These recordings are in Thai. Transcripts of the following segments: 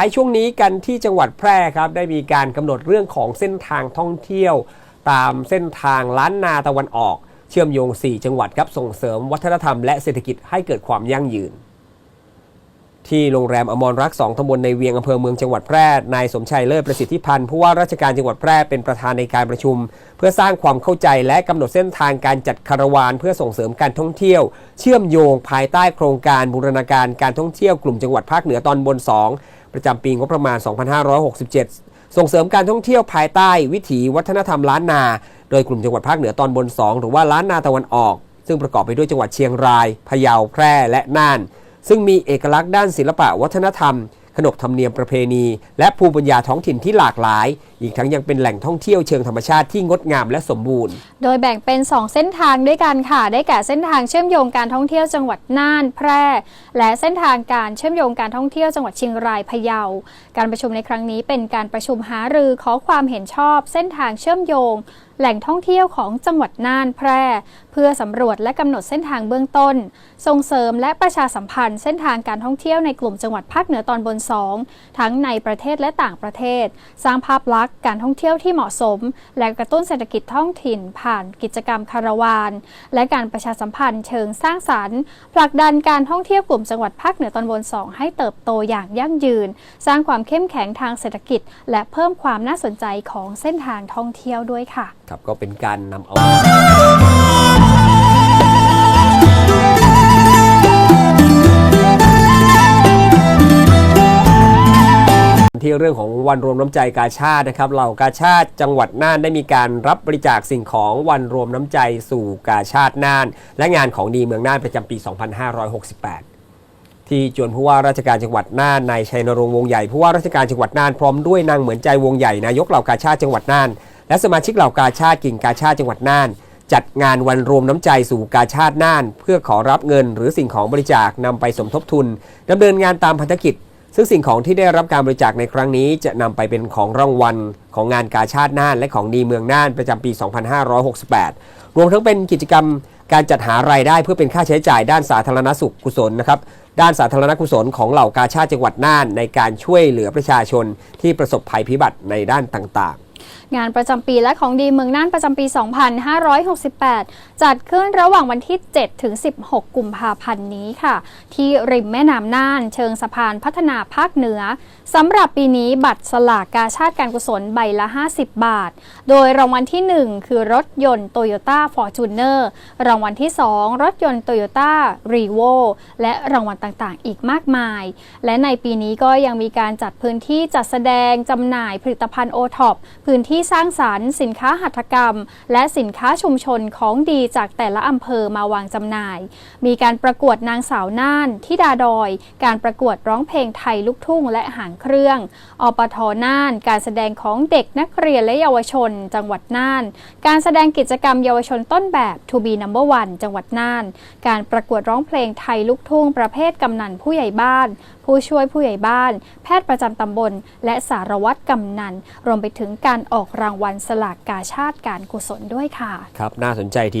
ท้ายช่วงนี้กันที่จังหวัดแพร่ครับได้มีการกำหนดเรื่องของเส้นทางท่องเที่ยว ตามเส้นทางล้านนาตะวันออก เชื่อมโยง 4 จังหวัดครับส่งเสริมวัฒนธรรมและเศรษฐกิจให้เกิดความยั่งยืน ที่โรงแรมอมรรักสองตำบลในเวียงอำเภอเมืองจังหวัดแพร่นายสมชัยเลิศประสิทธิพันธ์ผู้ว่าราชการจังหวัดแพร่เป็นประธานในการประชุม เพื่อสร้างความเข้าใจและกำหนดเส้นทางการจัดคาราวาน เพื่อส่งเสริมการท่องเที่ยว เชื่อมโยงภายใต้โครงการบูรณาการการท่องเที่ยวกลุ่มจังหวัดภาคเหนือตอนบน 2 ประจำปีงบประมาณ 2567 ส่งเสริมการท่องเที่ยวภายใต้วิถีวัฒนธรรมล้านนา โดยกลุ่มจังหวัดภาคเหนือตอนบน 2 หรือว่าล้านนาตะวันออก ซึ่งประกอบไปด้วยจังหวัดเชียงราย พะเยา แพร่ และน่าน ซึ่งมีเอกลักษณ์ด้านศิลปะวัฒนธรรม ขนบธรรมเนียมประเพณี และภูมิปัญญาท้องถิ่นที่หลากหลาย อีกทั้งยังเป็นแหล่งท่องเที่ยวเชิงธรรมชาติที่งดงามและสมบูรณ์ โดยแบ่งเป็น 2 เส้นทางด้วยกันค่ะ ได้แก่เส้นทางเชื่อมโยงการท่องเที่ยวจังหวัดน่านแพร่ และเส้นทางการเชื่อมโยงการท่องเที่ยวจังหวัดเชียงรายพะเยา การประชุมในครั้งนี้เป็นการประชุมหารือขอความเห็นชอบ เส้นทางเชื่อมโยง แหล่งท่องเที่ยวของจังหวัดน่านแพร่ เพื่อสำรวจและกำหนดเส้นทางเบื้องต้น ส่งเสริมและประชาสัมพันธ์เส้นทางการท่องเที่ยวในกลุ่มจังหวัดภาคเหนือตอนบน 2 ทั้งในประเทศและต่างประเทศ สร้างภาพลักษณ์การท่องเที่ยวที่เหมาะสม และกระตุ้นเศรษฐกิจท้องถิ่น ผ่านกิจกรรมคาราวาน และการประชาสัมพันธ์เชิงสร้างสรรค์ผลักดันการท่องเที่ยวกลุ่มจังหวัดภาคเหนือตอนบน 2 ให้เติบโตอย่างยั่งยืน สร้างความเข้มแข็งทางเศรษฐกิจ และเพิ่มความน่าสนใจของเส้นทางท่องเที่ยวด้วยค่ะครับก็เป็นการนำเอาที่เรื่องของวันรวมน้ำใจกาชาตินะครับเหล่ากาชาติจังหวัดน่านได้มีการรับบริจาคสิ่งของวันรวมน้ำใจสู่กาชาติน่าน และงานของดีเมืองน่านประจำปี 2568ที่จวนผู้ว่าราชการจังหวัดน่านนายชัยนรงค์วงใหญ่ผู้ว่าราชการจังหวัดน่านพร้อมด้วยนางเหมือนใจวงใหญ่นายกเหล่ากาชาติจังหวัดน่าน และสมาชิกเหล่ากาชาติกิ่งกาชาติจังหวัดน่าน จัดงานวันรวมน้ำใจสู่กาชาติน่าน เพื่อขอรับเงินหรือสิ่งของบริจาคนำไปสมทบทุนดำเนินงานตามพันธกิจ ซึ่งสิ่งของที่ได้รับการบริจาคในครั้งนี้จะนำไปเป็นของรางวัลของงานกาชาติน่าน และของดีเมืองน่านประจำปี 2568 รวมทั้งเป็นกิจกรรมการจัดหารายได้เพื่อเป็นค่าใช้จ่ายด้านสาธารณสุขกุศลนะครับ ด้านสาธารณกุศลของเหล่ากาชาติจังหวัดน่าน ในการช่วยเหลือประชาชนที่ประสบภัยพิบัติในด้านต่าง งานประจำปีและของดีเมืองน่านประจำปี 2568 จัดขึ้นระหว่างวันที่ 7 ถึง 16 กุมภาพันธ์นี้ค่ะ ที่ริมแม่น้ำน่าน เชิงสะพานพัฒนาภาคเหนือสำหรับปีนี้บัตรสลากกาชาติการกุศลใบละ 50 บาท โดยรางวัลที่ 1 คือรถยนต์ Toyota Fortuner รางวัลที่ 2 รถยนต์ Toyota r e v o และรางวัลต่างๆ อีกมากมาย และในปีนี้ก็ยังมีการจัดพื้นที่จัดแสดงจำหน่ายผลิตภัณฑ์โอท็อปพื้นที่สร้างสรรค์สินค้าหัตถกรรม และสินค้าชุมชนของดีจากแต่ละอำเภอมาวางจำหน่าย มีการประกวดนางสาวน่านทิดาดอย การประกวดร้องเพลงไทยลูกทุ่งและหางเครื่อง อปทน่าน การแสดงของเด็กนักเรียนและเยาวชน จังหวัดน่าน การแสดงกิจกรรมเยาวชนต้นแบบ To be number one จังหวัดน่าน การประกวดร้องเพลงไทยลูกทุ่ง ประเภทกำนันผู้ใหญ่บ้าน ผู้ช่วยผู้ใหญ่บ้าน แพทย์ประจำตำบล และสารวัตรกำนัน รวมไปถึงการการออกรางวัลสลากกาชาติการกุศลด้วยค่ะ ครับ น่าสนใจที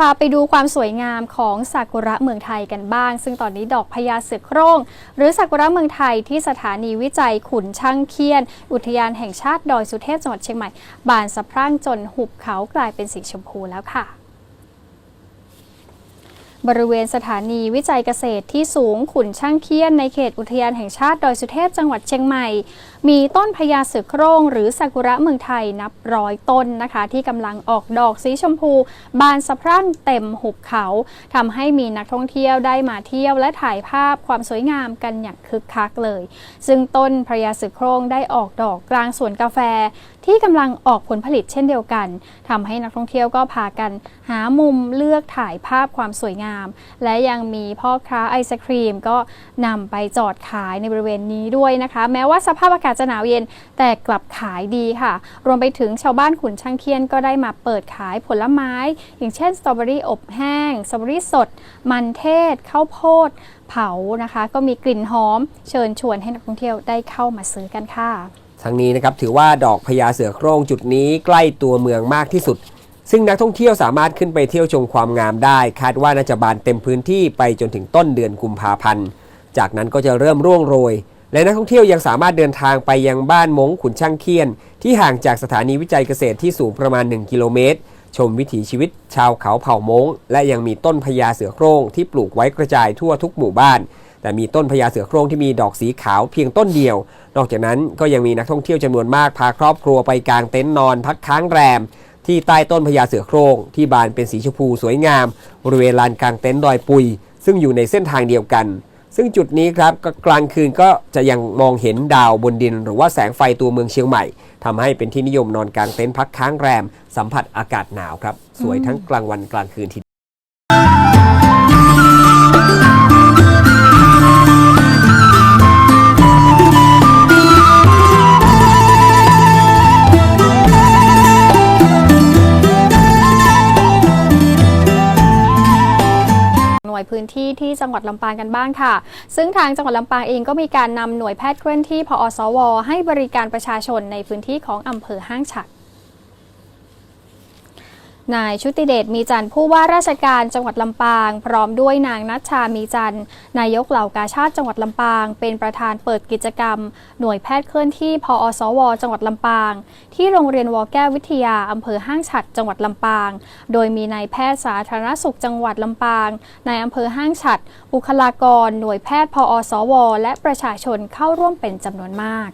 พาไปดูความสวยงามของซากุระเมืองไทยกันบ้าง ซึ่งตอนนี้ดอกพญาเสือโคร่ง หรือซากุระเมืองไทยที่สถานีวิจัยขุนช่างเคียน อุทยานแห่งชาติดอยสุเทพจังหวัดเชียงใหม่ บานสะพรั่งจนหุบเขากลายเป็นสีชมพูแล้วค่ะ บริเวณสถานีวิจัยเกษตรที่สูงขุนช่างเคียนในเขตอุทยานแห่งชาติดอยสุเทพจังหวัดเชียงใหม่ มีต้นพญาเสือโคร่งหรือซากุระเมืองไทยนับร้อยต้นนะคะ ที่กำลังออกดอกสีชมพู บานสะพรั่งเต็มหุบเขาทำให้มีนักท่องเที่ยวได้มาเที่ยวและถ่ายภาพความสวยงามกันอย่างคึกคักเลย ซึ่งต้นพญาเสือโคร่งได้ออกดอกกลางสวนกาแฟ ที่กำลังออกผลผลิตเช่นเดียวกันทำให้นักท่องเที่ยวก็พากันหามุมเลือกถ่ายภาพความสวยงาม และยังมีพ่อค้าไอศครีม ก็นำไปจอดขายในบริเวณนี้ด้วยนะคะ แม้ว่าสภาพอากาศจะหนาวเย็นแต่กลับขายดีค่ะ รวมไปถึงชาวบ้านขุนช่างเคียนก็ได้มาเปิดขายผลไม้ อย่างเช่นสตรอเบอรี่อบแห้งสตรอเบอรี่สด มันเทศข้าวโพดเผานะคะ ก็มีกลิ่นหอม เชิญชวนให้นักท่องเที่ยวได้เข้ามาซื้อกันค่ะ ทั้งนี้นะครับถือว่าดอกพญาเสือโคร่งจุดนี้ใกล้ตัวเมืองมากที่สุด ซึ่งนักท่องเที่ยวสามารถขึ้นไปเที่ยวชมความงามได้ คาดว่าน่าจะบานเต็มพื้นที่ไปจนถึงต้นเดือนกุมภาพันธ์ จากนั้นก็จะเริ่มร่วงโรย และนักท่องเที่ยวยังสามารถเดินทางไปยังบ้านมงขุนช่างเคียน ที่ห่างจากสถานีวิจัยเกษตรที่สูงประมาณ 1 กิโลเมตร ชมวิถีชีวิตชาวเขาเผ่ามงและยังมีต้นพญาเสือโคร่งที่ปลูกไว้กระจายทั่วทุกหมู่บ้าน แต่มีต้นพญาเสือโคร่งที่มีดอกสีขาวเพียงต้นเดียว นอกจากนั้นก็ยังมีนักท่องเที่ยวจำนวนมากพาครอบครัวไปกางเต็นท์นอนพักค้างแรม ที่ใต้ต้นพญาเสือโคร่งที่บานเป็นสีชมพูสวยงาม บริเวณลานกลางเต็นท์ดอยปุย ซึ่งอยู่ในเส้นทางเดียวกัน ซึ่งจุดนี้ครับก็กลางคืนก็จะยังมองเห็นดาวบนดิน หรือว่าแสงไฟตัวเมืองเชียงใหม่ทำให้เป็นที่นิยมนอนกลางเต็นท์พักค้างแรม สัมผัสอากาศหนาวครับสวยทั้งกลางวันกลางคืนที ที่ที่จังหวัดลำปางกันบ้างค่ะ ซึ่งทางจังหวัดลำปางเองก็มีการนำหน่วยแพทย์เคลื่อนที่พอสว ให้บริการประชาชนในพื้นที่ของอำเภอห้างฉัด นายชุติเดชมีจันทร์ผู้ว่าราชการจังหวัดลำปาง พร้อมด้วยนางนัชชามีจันทร์นายกเหล่ากาชาติจังหวัดลำปาง เป็นประธานเปิดกิจกรรม หน่วยแพทย์เคลื่อนที่พอสว จังหวัดลำปาง ที่โรงเรียนวอแก้ววิทยาอำเภอห้างฉัดจังหวัดลำปาง โดยมีนายแพทย์สาธารณสุขจังหวัดลำปางนายอำเภอห้างฉัดบุคลากร หน่วยแพทย์พอสว และประชาชนเข้าร่วมเป็นจำนวนมาก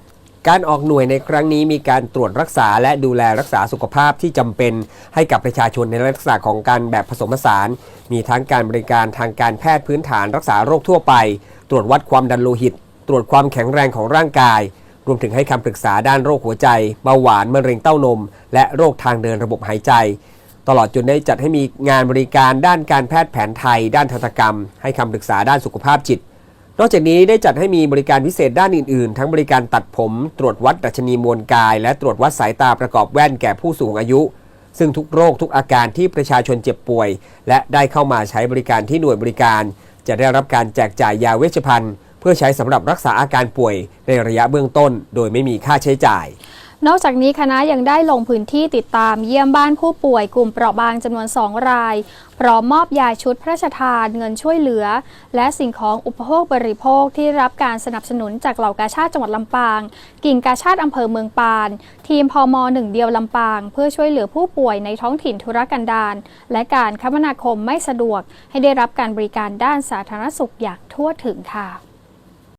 การออกหน่วยในครั้งนี้มีการตรวจรักษาและดูแลรักษาสุขภาพที่จำเป็นให้กับประชาชนในลักษณะของการแบบผสมผสาน มีทั้งการบริการทางการแพทย์พื้นฐานรักษาโรคทั่วไป ตรวจวัดความดันโลหิต ตรวจความแข็งแรงของร่างกาย รวมถึงให้คำปรึกษาด้านโรคหัวใจเบาหวานมะเร็งเต้านม และโรคทางเดินระบบหายใจ ตลอดจนได้จัดให้มีงานบริการด้านการแพทย์แผนไทย ด้านทันตกรรม ให้คำปรึกษาด้านสุขภาพจิต นอกจากนี้ได้จัดให้มีบริการพิเศษด้านอื่นๆ ทั้งบริการตัดผม ตรวจวัดดัชนีมวลกาย และตรวจวัดสายตาประกอบแว่นแก่ผู้สูงอายุ ซึ่งทุกโรคทุกอาการที่ประชาชนเจ็บป่วย และได้เข้ามาใช้บริการที่หน่วยบริการ จะได้รับการแจกจ่ายยาเวชภัณฑ์ เพื่อใช้สำหรับรักษาอาการป่วยในระยะเบื้องต้น โดยไม่มีค่าใช้จ่าย นอกจากนี้คณะยังได้ลงพื้นที่ติดตามเยี่ยมบ้านผู้ป่วยกลุ่มเปราะบางจำนวน 2 ราย พร้อมมอบยาชุดพระราชทานเงินช่วยเหลือ และสิ่งของอุปโภคบริโภคที่รับการสนับสนุนจากเหล่ากาชาติจังหวัดลำปาง กิ่งกาชาติอำเภอเมืองปาน ทีมพมหนึ่งเดียวลำปาง เพื่อช่วยเหลือผู้ป่วยในท้องถิ่นธุรกันดารและการคมนาคมไม่สะดวก ให้ได้รับการบริการด้านสาธารณสุขอย่างทั่วถึงค่ะ